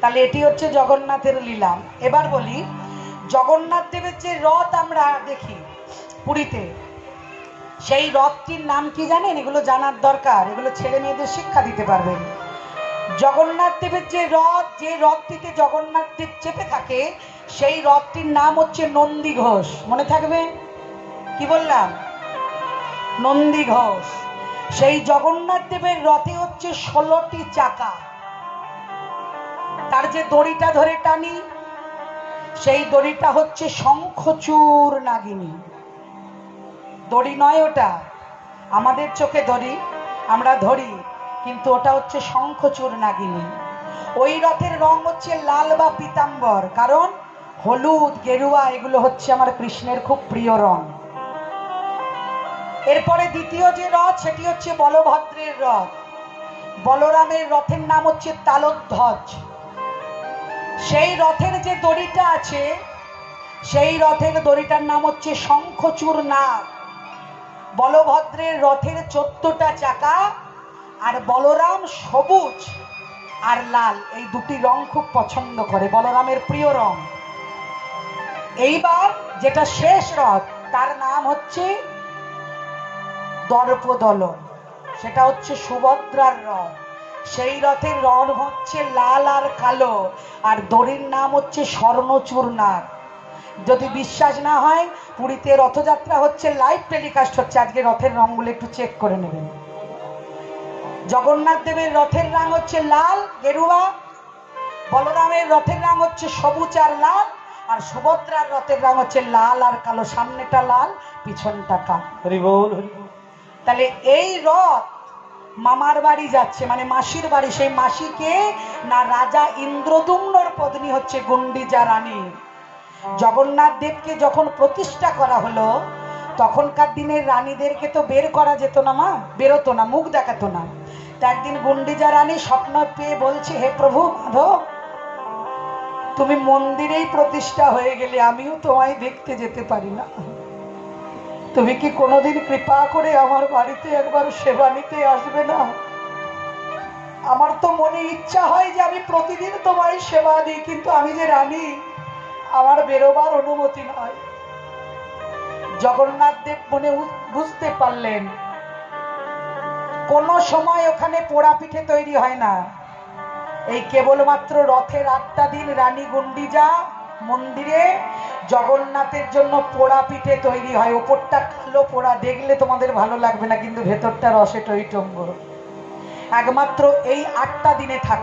তাহলে এটি হচ্ছে জগন্নাথের লীলা। এবার বলি, জগন্নাথ দেবের যে রথ আমরা দেখি পুরীতে, সেই রথটির নাম কি জানেন? এগুলো জানার দরকার। এগুলো ছেলে মেয়েদের শিক্ষা দিতে পারবেন। জগন্নাথ দেবের যে রথ, যে রথটিতে জগন্নাথ দেব চেপে থাকে, সেই রথটির নাম হচ্ছে নন্দী ঘোষ। মনে থাকবে? কি বললাম? নন্দী ঘোষ। সেই জগন্নাথ দেবের রথে হচ্ছে ষোলোটি চাকা। তার যে দড়িটা ধরে টানি, সেই দড়িটা হচ্ছে শঙ্খচূর নাগিনী। দড়ি নয় ওটা, আমাদের চোখে দড়ি, আমরা ধরি, কিন্তু ওটা হচ্ছে শঙ্খচূর নাগিনী। ওই রথের রং হচ্ছে লাল বা পিতাম্বর, কারণ হলুদ, গেরুয়া, এগুলো হচ্ছে আমার কৃষ্ণের খুব প্রিয় রং। এরপরে দ্বিতীয় যে রথ, সেটি হচ্ছে বলভদ্রের রথ। বলরামের রথের নাম হচ্ছে তালধ্বজ। সেই রথের যে দড়িটা আছে, সেই রথের দড়িটার নাম হচ্ছে শঙ্খচূর নাগ। বলভদ্রের রথের চোদ্দটা চাকা আর বলরাম সবুজ আর লাল, এই দুটি রং খুব পছন্দ করে, বলরামের প্রিয় রং। এইবার যেটা শেষ রথ, তার নাম হচ্ছে দর্পদলন, সেটা হচ্ছে সুভদ্রার রথ। সেই রথের রং হচ্ছে লাল আর কালো আর দড়ির নাম হচ্ছে স্বর্ণচূর্ণার যদি বিশ্বাস না হয় পুরীতে রথযাত্রা হচ্ছে লাইভ টেলিকাস্ট হচ্ছে। আজকে রথের রংগুলো একটু চেক করে নেবেন। জগন্নাথ দেবের রথের রং হচ্ছে লাল গেরুয়া। বলরামের রথের রং হচ্ছে সবুজ আর লাল আর সুভদ্রার রথের রং হচ্ছে লাল আর কালো। সামনেটা লাল পিছনটা কালো। তাহলে এই রথ মামার বাড়ি যাচ্ছে মানে মাসির বাড়ি। সেই মাসিকে না রাজা ইন্দ্রদুম্নর পত্নী হচ্ছে গুন্ডিজা রানী। জগন্নাথ দেবকে যখন প্রতিষ্ঠা করা হলো, তখনকার দিনের রানীদেরকে তো বের করা যেত না মা, বেরোতো না, মুখ দেখাতো না। তা একদিন গুন্ডিজা রানী স্বপ্ন পেয়ে বলছে, হে প্রভু মাধব, তুমি মন্দিরেই প্রতিষ্ঠা হয়ে গেলে, আমিও তোমায় দেখতে যেতে পারি না। তুমি কি কোনোদিন কৃপা করে আমার বাড়িতে একবার সেবা নিতে আসবে না? আমার তো মনে ইচ্ছা হয় যে আমি প্রতিদিন তোমায় সেবা দিই, কিন্তু আমি যে রানী, আমার বেরোবার অনুমতি নয়। জগন্নাথ দেব মনে বুঝতে পারলেন, কোন সময় ওখানে পোড়া পিঠে তৈরি হয় না। এই কেবলমাত্র রথের আটটা দিন রানী গুন্ডিজা মন্দিরে জগন্নাথের জন্য পোড়া পিঠে তৈরি হয়। ওপরটা কালো পোড়া, দেখলে তোমাদের ভালো লাগবে না, কিন্তু ভেতরটা রসে টইটম্ব একমাত্র এই আটটা দিনে থাকে।